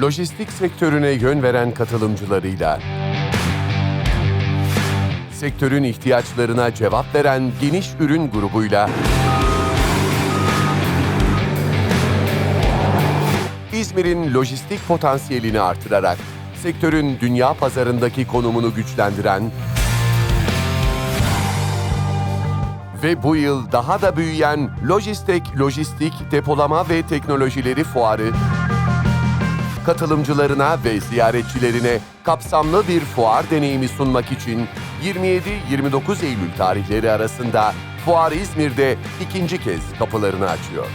lojistik sektörüne yön veren katılımcılarıyla. Sektörün ihtiyaçlarına cevap veren geniş ürün grubuyla. İzmir'in lojistik potansiyelini artırarak sektörün dünya pazarındaki konumunu güçlendiren ve bu yıl daha da büyüyen Lojistek Lojistik Depolama ve Teknolojileri Fuarı katılımcılarına ve ziyaretçilerine kapsamlı bir fuar deneyimi sunmak için 27-29 Eylül tarihleri arasında Fuar İzmir'de ikinci kez kapılarını açıyor.